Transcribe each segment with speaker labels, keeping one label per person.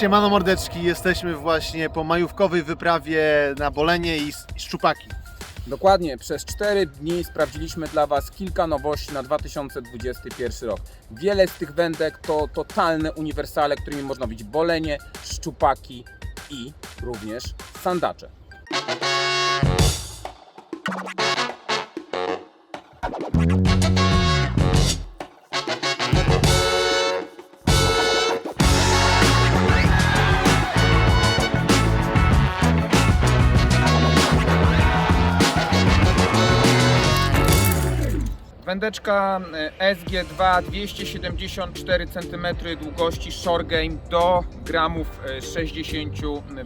Speaker 1: Siemano mordeczki, jesteśmy właśnie po majówkowej wyprawie na Bolenie i Szczupaki.
Speaker 2: Dokładnie, przez 4 dni sprawdziliśmy dla Was kilka nowości na 2021 rok. Wiele z tych wędek to totalne uniwersale, którymi można być bolenie, szczupaki i również sandacze. Wędeczka e, SG2 274 cm długości Shore Game do gramów e, 60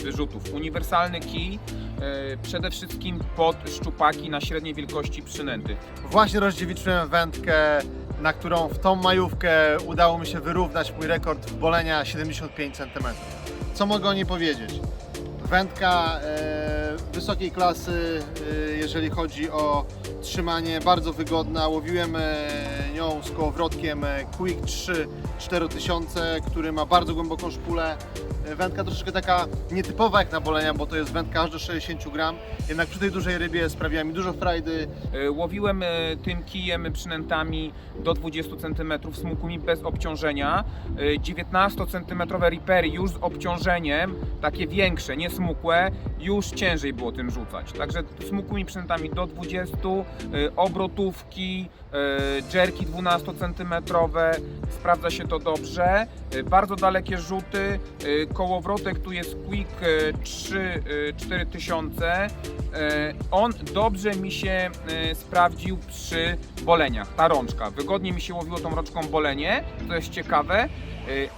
Speaker 2: wyrzutów. Uniwersalny kij, e, przede wszystkim pod szczupaki na średniej wielkości przynęty.
Speaker 1: Właśnie rozdziewiczyłem wędkę, na którą w tą majówkę udało mi się wyrównać mój rekord Bolenia 75 cm. Co mogę o niej powiedzieć? Wędka e, wysokiej klasy, e, jeżeli chodzi o trzymanie, bardzo wygodna. Łowiłem e, nią z kołowrotkiem e, Quick 3 4000, który ma bardzo głęboką szpulę. E, Wędka troszeczkę taka nietypowa jak na bolenia, bo to jest wędka aż do 60 gram. Jednak przy tej dużej rybie sprawiła mi dużo frajdy.
Speaker 2: E, Łowiłem e, tym kijem przynętami do 20 cm smukłymi bez obciążenia. E, 19 cm ripery już z obciążeniem, takie większe, nie smukłe, już ciężej było tym rzucać. Także smukłymi przynętami do 20, e, obrotówki, jerki 12 cm, sprawdza się to dobrze. Bardzo dalekie rzuty, kołowrotek tu jest Quick e, 3 e, 4000. E, On dobrze mi się e, sprawdził przy boleniach, ta rączka. Wygodnie mi się łowiło tą rączką bolenie, to jest ciekawe, e,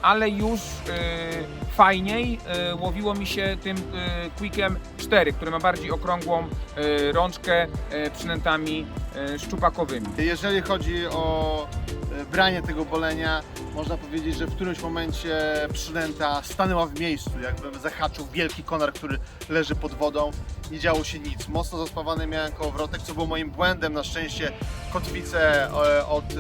Speaker 2: ale już e, fajniej e, łowiło mi się tym e, Quickiem 4, który ma bardziej okrągłą e, rączkę e, przynętami e, szczupakowymi.
Speaker 1: Jeżeli chodzi o e, branie tego bolenia, można powiedzieć, że w którymś momencie przynęta stanęła w miejscu, jakbym zahaczył wielki konar, który leży pod wodą. Nie działo się nic. Mocno zaspawany miałem kołowrotek, co było moim błędem. Na szczęście kotwice e, od e,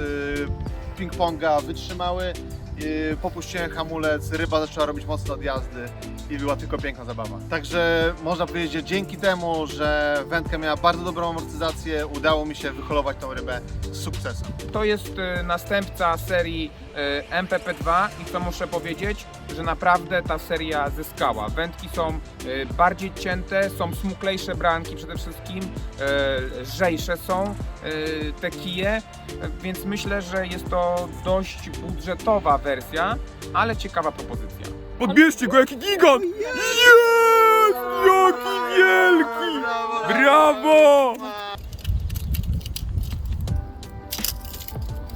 Speaker 1: ping-ponga wytrzymały. E, Popuściłem hamulec, ryba zaczęła robić mocne odjazdy i była tylko piękna zabawa. Także można powiedzieć, że dzięki temu, że wędka miała bardzo dobrą amortyzację, udało mi się wyholować tą rybę z sukcesem.
Speaker 2: To jest e, następca serii e, MPP2 i co muszę powiedzieć, że naprawdę ta seria zyskała. Wędki są e, bardziej cięte, są smuklejsze branki przede wszystkim, lżejsze są te kije, więc myślę, że jest to dość budżetowa wersja, ale ciekawa propozycja. Podbierzcie go, jaki gigant! Jest! Jaki wielki! Brawo!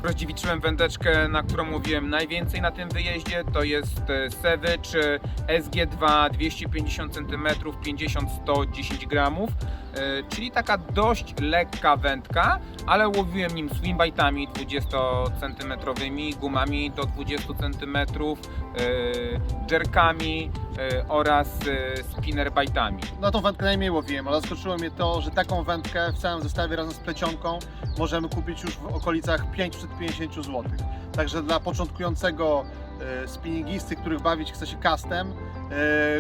Speaker 2: Rozdziewiczyłem wędeczkę, na którą mówiłem najwięcej na tym wyjeździe. To jest e, Savage e, SG2 250 cm, 50-110 gramów. E, Czyli taka dość lekka wędka, ale łowiłem nim swimbite'ami 20 cm, gumami do 20 cm, e, jerkami e, oraz spinnerbite'ami.
Speaker 1: Na tą wędkę najmniej łowiłem, ale zaskoczyło mnie to, że taką wędkę w całym zestawie razem z plecionką możemy kupić już w okolicach 550 zł. Także dla początkującego spinningisty, których bawić chce się castem,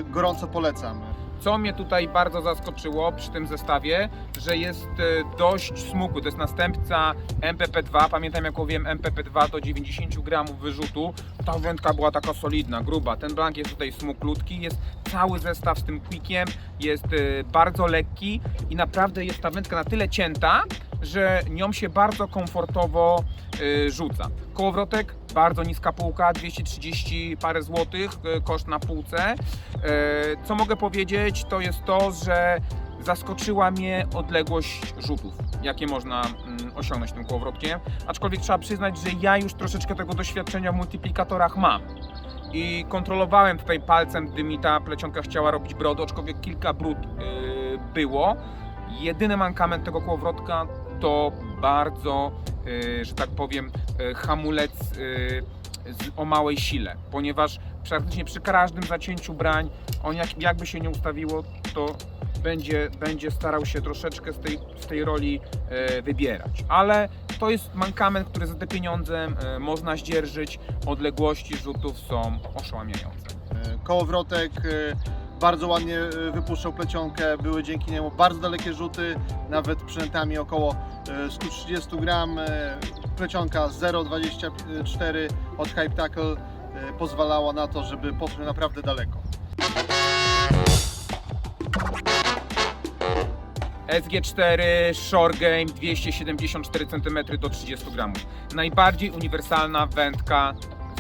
Speaker 1: gorąco polecam.
Speaker 2: Co mnie tutaj bardzo zaskoczyło przy tym zestawie, że jest e, dość smukły. To jest następca MPP2. Pamiętam jak łowiłem MPP2 do 90 gramów wyrzutu. Ta wędka była taka solidna, gruba. Ten blank jest tutaj smuklutki. Jest cały zestaw z tym quickiem. Jest e, bardzo lekki i naprawdę jest ta wędka na tyle cięta, że nią się bardzo komfortowo e, rzuca. Kołowrotek bardzo niska półka, 230 parę złotych, e, koszt na półce. E, Co mogę powiedzieć, to jest to, że zaskoczyła mnie odległość rzutów, jakie można mm, osiągnąć tym kołowrotkiem. Aczkolwiek trzeba przyznać, że ja już troszeczkę tego doświadczenia w multiplikatorach mam. I kontrolowałem tutaj palcem, gdy mi ta plecionka chciała robić brodę, aczkolwiek kilka brud było. Jedyny mankament tego kołowrotka to bardzo, yy, że tak powiem, yy, hamulec z, o małej sile, ponieważ praktycznie przy każdym zacięciu brań, on jak, jakby się nie ustawiło, to będzie, będzie starał się troszeczkę z tej, z tej roli e, wybierać. Ale to jest mankament, który za te pieniądze e, można zdzierżyć. Odległości rzutów są oszałamiające.
Speaker 1: Kołowrotek bardzo ładnie wypuszczał plecionkę, były dzięki niemu bardzo dalekie rzuty, nawet przynętami około 130 gram. y, Plecionka 0,24 od Hype Tackle y, pozwalała na to, żeby poszły naprawdę daleko.
Speaker 2: SG4 Shore Game 274 cm do 30 gramów. Najbardziej uniwersalna wędka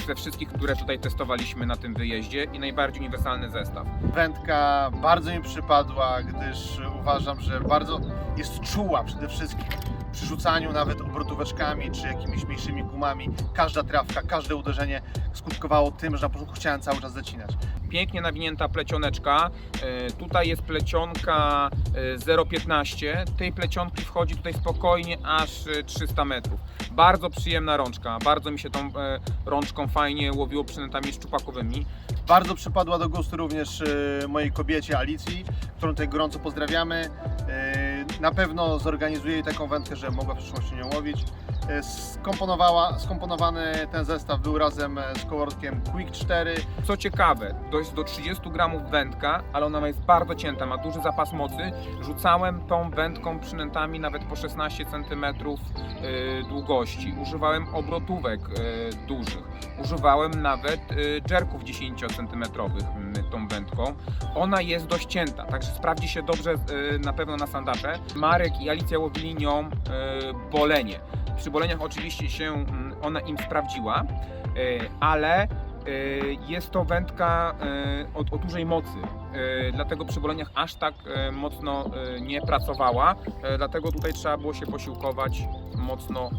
Speaker 2: ze wszystkich, które tutaj testowaliśmy na tym wyjeździe i najbardziej uniwersalny zestaw.
Speaker 1: Wędka bardzo mi przypadła, gdyż uważam, że bardzo jest czuła przede wszystkim przy rzucaniu nawet obrotóweczkami czy jakimiś mniejszymi gumami. Każda trawka, każde uderzenie skutkowało tym, że na początku chciałem cały czas zacinać.
Speaker 2: Pięknie nawinięta plecioneczka. E, Tutaj jest plecionka e, 0,15. Tej plecionki wchodzi tutaj spokojnie aż e, 300 metrów. Bardzo przyjemna rączka. Bardzo mi się tą e, rączką fajnie łowiło przynętami szczupakowymi.
Speaker 1: Bardzo przypadła do gustu również e, mojej kobiecie Alicji, którą tutaj gorąco pozdrawiamy. Na pewno zorganizuję taką wędkę, że mogła w przyszłości nią łowić. E, Skomponowała, skomponowany ten zestaw był razem e, z kołowrotkiem Quick 4.
Speaker 2: Co ciekawe, to jest do 30 gramów wędka, ale ona jest bardzo cięta, ma duży zapas mocy. Rzucałem tą wędką przynętami nawet po 16 cm długości. Używałem obrotówek e, dużych. Używałem nawet e, jerków 10 cm tą wędką. Ona jest dość cięta, także sprawdzi się dobrze e, na pewno na sandacze. Marek i Alicja łowili nią e, bolenie. Przy boleniach oczywiście się mm, ona im sprawdziła, e, ale Y, Jest to wędka y, o, o dużej mocy, dlatego przy boleniach aż tak mocno nie pracowała, dlatego tutaj trzeba było się posiłkować mocno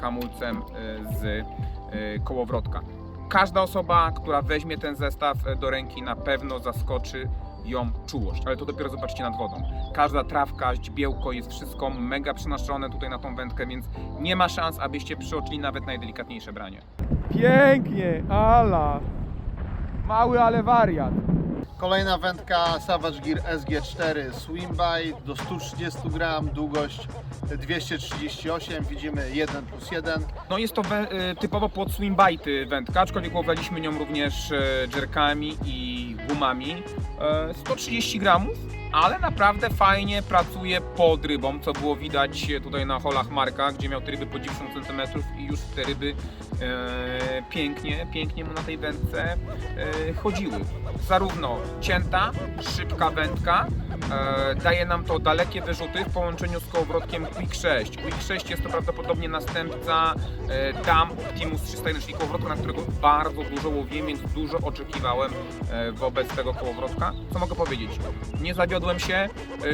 Speaker 2: hamulcem z kołowrotka. Każda osoba, która weźmie ten zestaw do ręki na pewno zaskoczy ją czułość, ale to dopiero zobaczcie nad wodą. Każda trawka, źbiełko, jest wszystko mega przenaszczone tutaj na tą wędkę, więc nie ma szans, abyście przeoczyli nawet najdelikatniejsze branie.
Speaker 3: Pięknie, ala. Mały, ale wariat.
Speaker 1: Kolejna wędka Savage Gear SG4 Swimbite do 130 gram, długość 238, widzimy 1 plus 1.
Speaker 2: No jest to y, typowo pod swimbajty wędka, aczkolwiek łowiliśmy nią również e, jerkami i gumami. E, 130 gramów, ale naprawdę fajnie pracuje pod rybą, co było widać tutaj na holach Marka, gdzie miał te ryby po 90 cm i już te ryby e, pięknie, pięknie mu na tej wędce e, chodziły. Zarówno cięta, szybka wędka, e, daje nam to dalekie wyrzuty w połączeniu z kołowrotkiem Quick 6. Quick 6 jest to prawdopodobnie następca e, Dam Optimus 301, czyli kołowrotka, na którego bardzo dużo łowiłem, więc dużo oczekiwałem e, wobec tego kołowrotka. Co mogę powiedzieć? Nie zawiodłem się. E,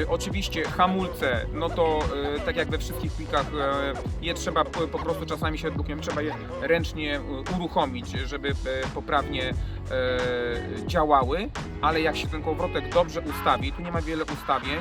Speaker 2: oczywiście hamulce, no to e, tak jak we wszystkich quickach, e, je trzeba po, prostu czasami się odbukiem, trzeba je ręcznie uruchomić, żeby poprawnie działały, ale jak się ten kołowrotek dobrze ustawi, tu nie ma wiele ustawień,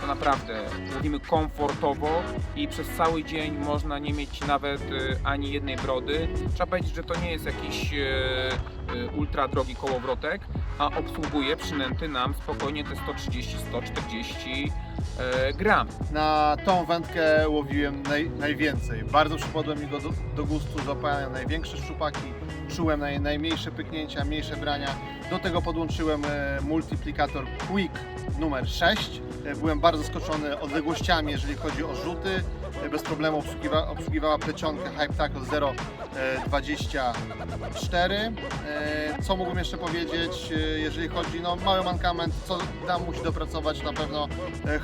Speaker 2: to naprawdę mówimy komfortowo i przez cały dzień można nie mieć nawet e, ani jednej brody. Trzeba powiedzieć, że to nie jest jakiś e, e, ultra drogi kołowrotek, a obsługuje przynęty nam spokojnie te 130-140 e, gram.
Speaker 1: Na tą wędkę łowiłem naj, najwięcej. Bardzo przypadłem mi do, do gustu, złapałem największe szczupaki, czułem naj, najmniejsze pyknięcia, mniejsze brania. Do tego podłączyłem multiplikator Quick numer 6. E, Byłem bardzo zaskoczony odległościami, jeżeli chodzi o rzuty. E, Bez problemu obsługiwa, obsługiwała plecionkę Hype Tackle 0,24. E, Co mógłbym jeszcze powiedzieć, jeżeli chodzi, no mały mankament, co tam musi dopracować na pewno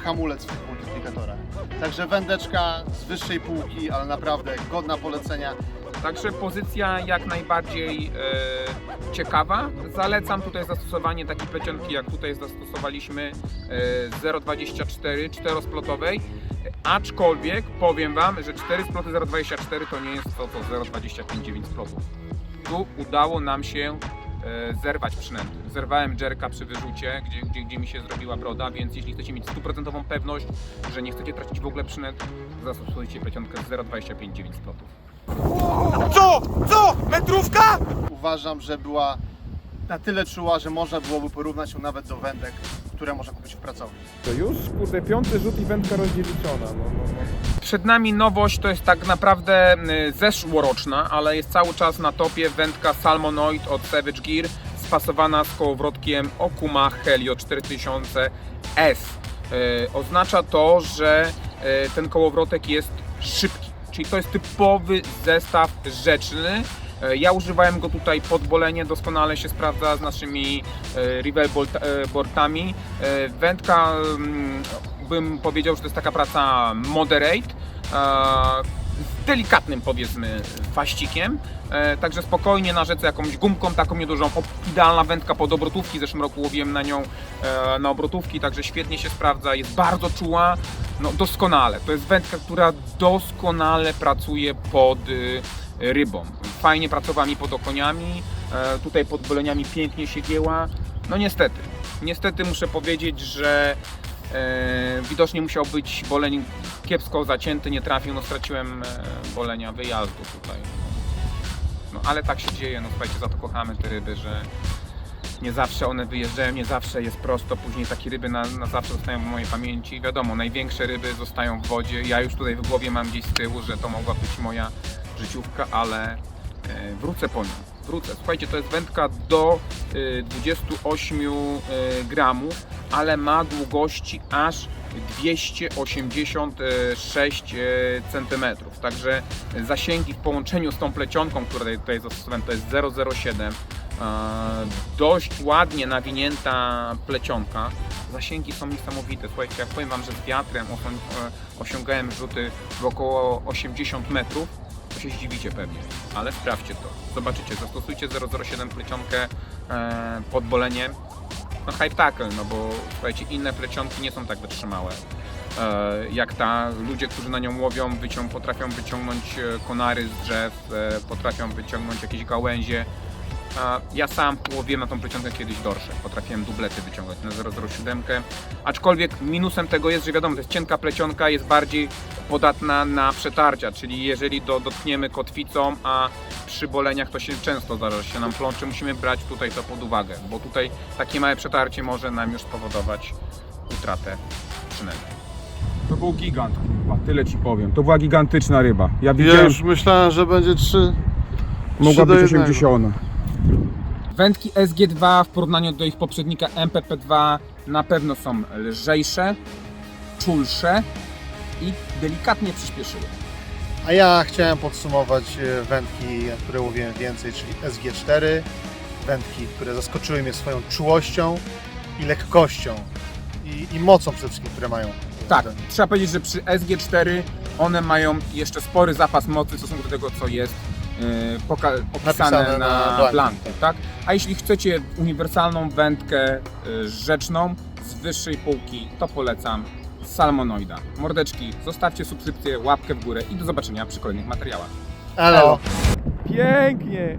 Speaker 1: hamulec w tych multiplikatorach. Także wędeczka z wyższej półki, ale naprawdę godna polecenia.
Speaker 2: Także pozycja jak najbardziej e, ciekawa. Zalecam tutaj zastosowanie takiej plecionki, jak tutaj zastosowaliśmy e, 0,24 czterosplotowej. Aczkolwiek powiem Wam, że 4 sploty 0,24 to nie jest to, co 0,25 splotów. Tu udało nam się e, zerwać przynęty. Zerwałem jerka przy wyrzucie, gdzie, gdzie, gdzie mi się zrobiła broda, więc jeśli chcecie mieć stuprocentową pewność, że nie chcecie tracić w ogóle przynęt, zastosujcie plecionkę z 0,25 splotów.
Speaker 3: Co? Co? Metrówka?
Speaker 1: Uważam, że była na tyle czuła, że można byłoby porównać ją nawet do wędek, które można kupić w pracowni.
Speaker 3: To już, kurde, piąty rzut i wędka rozdziewiczona. No, no, no.
Speaker 2: Przed nami nowość, to jest tak naprawdę y, zeszłoroczna, ale jest cały czas na topie wędka Salmonoid od Savage Gear z wypasowana z kołowrotkiem Okuma Helio 4000S. E, Oznacza to, że e, ten kołowrotek jest szybki, czyli to jest typowy zestaw rzeczny. E, Ja używałem go tutaj pod bolenie, doskonale się sprawdza z naszymi e, Rivel boardami. E, Wędka, mm, bym powiedział, że to jest taka praca moderate, delikatnym powiedzmy faścikiem, e, także spokojnie na rzece jakąś gumką taką niedużą, idealna wędka pod obrotówki, zeszłym roku łowiłem na nią e, na obrotówki, także świetnie się sprawdza, jest bardzo czuła, no doskonale, to jest wędka, która doskonale pracuje pod y, rybą, fajnie pracowała mi pod okoniami, e, tutaj pod boleniami pięknie się gięła, no niestety, niestety muszę powiedzieć, że E, widocznie musiał być boleń kiepsko zacięty, nie trafił, no straciłem e, bolenia wyjazdu tutaj. No ale tak się dzieje, no słuchajcie, za to kochamy te ryby, że nie zawsze one wyjeżdżają, nie zawsze jest prosto, później takie ryby na, na zawsze zostają w mojej pamięci. Wiadomo, największe ryby zostają w wodzie, ja już tutaj w głowie mam gdzieś z tyłu, że to mogła być moja życiówka, ale e, wrócę po nią. Wrócę. Słuchajcie, to jest wędka do e, 28 e, gramów, ale ma długości aż 286 cm. Także zasięgi w połączeniu z tą plecionką, którą tutaj- zastosowałem, to jest 007. E, Dość ładnie nawinięta plecionka. Zasięgi są niesamowite. Słuchajcie, jak powiem Wam, że z wiatrem e, osiągałem rzuty w około 80 metrów, się zdziwicie pewnie, ale sprawdźcie to. Zobaczycie, zastosujcie 007 plecionkę e, pod boleniem. No hype tackle, no bo słuchajcie, inne plecionki nie są tak wytrzymałe. E, jak ta, ludzie, którzy na nią łowią, wycią, potrafią wyciągnąć e, konary z drzew, e, potrafią wyciągnąć jakieś gałęzie. Ja sam łowiłem na tą plecionkę kiedyś dorsze, potrafiłem dublety wyciągać na 007. Aczkolwiek minusem tego jest, że wiadomo, to jest cienka plecionka, jest bardziej podatna na przetarcia, czyli jeżeli do, dotkniemy kotwicą, a przy boleniach to się często zdarza, że się nam plączy, musimy brać tutaj to pod uwagę, bo tutaj takie małe przetarcie może nam już spowodować utratę przynęty.
Speaker 3: To był gigant, kurwa, tyle ci powiem. To była gigantyczna ryba. Ja
Speaker 1: Ja
Speaker 3: widziałem,
Speaker 1: już myślałem, że będzie trzy.
Speaker 3: mogła
Speaker 1: do
Speaker 3: być
Speaker 1: jednego.
Speaker 3: 80.
Speaker 2: Wędki SG2 w porównaniu do ich poprzednika MPP2 na pewno są lżejsze, czulsze i delikatnie przyspieszyły.
Speaker 1: A ja chciałem podsumować e, wędki, które łowiłem więcej, czyli SG4. Wędki, które zaskoczyły mnie swoją czułością i lekkością. I, i mocą przede wszystkim, które mają.
Speaker 2: Tak, trzeba powiedzieć, że przy SG4 one mają jeszcze spory zapas mocy w stosunku do tego, co jest opisane
Speaker 1: Napisane
Speaker 2: na,
Speaker 1: na blanku.
Speaker 2: Tak? A jeśli chcecie uniwersalną wędkę yy, rzeczną z wyższej półki, to polecam Salmonoida. Mordeczki, zostawcie subskrypcję, łapkę w górę i do zobaczenia przy kolejnych materiałach.
Speaker 1: Elo.
Speaker 3: Pięknie!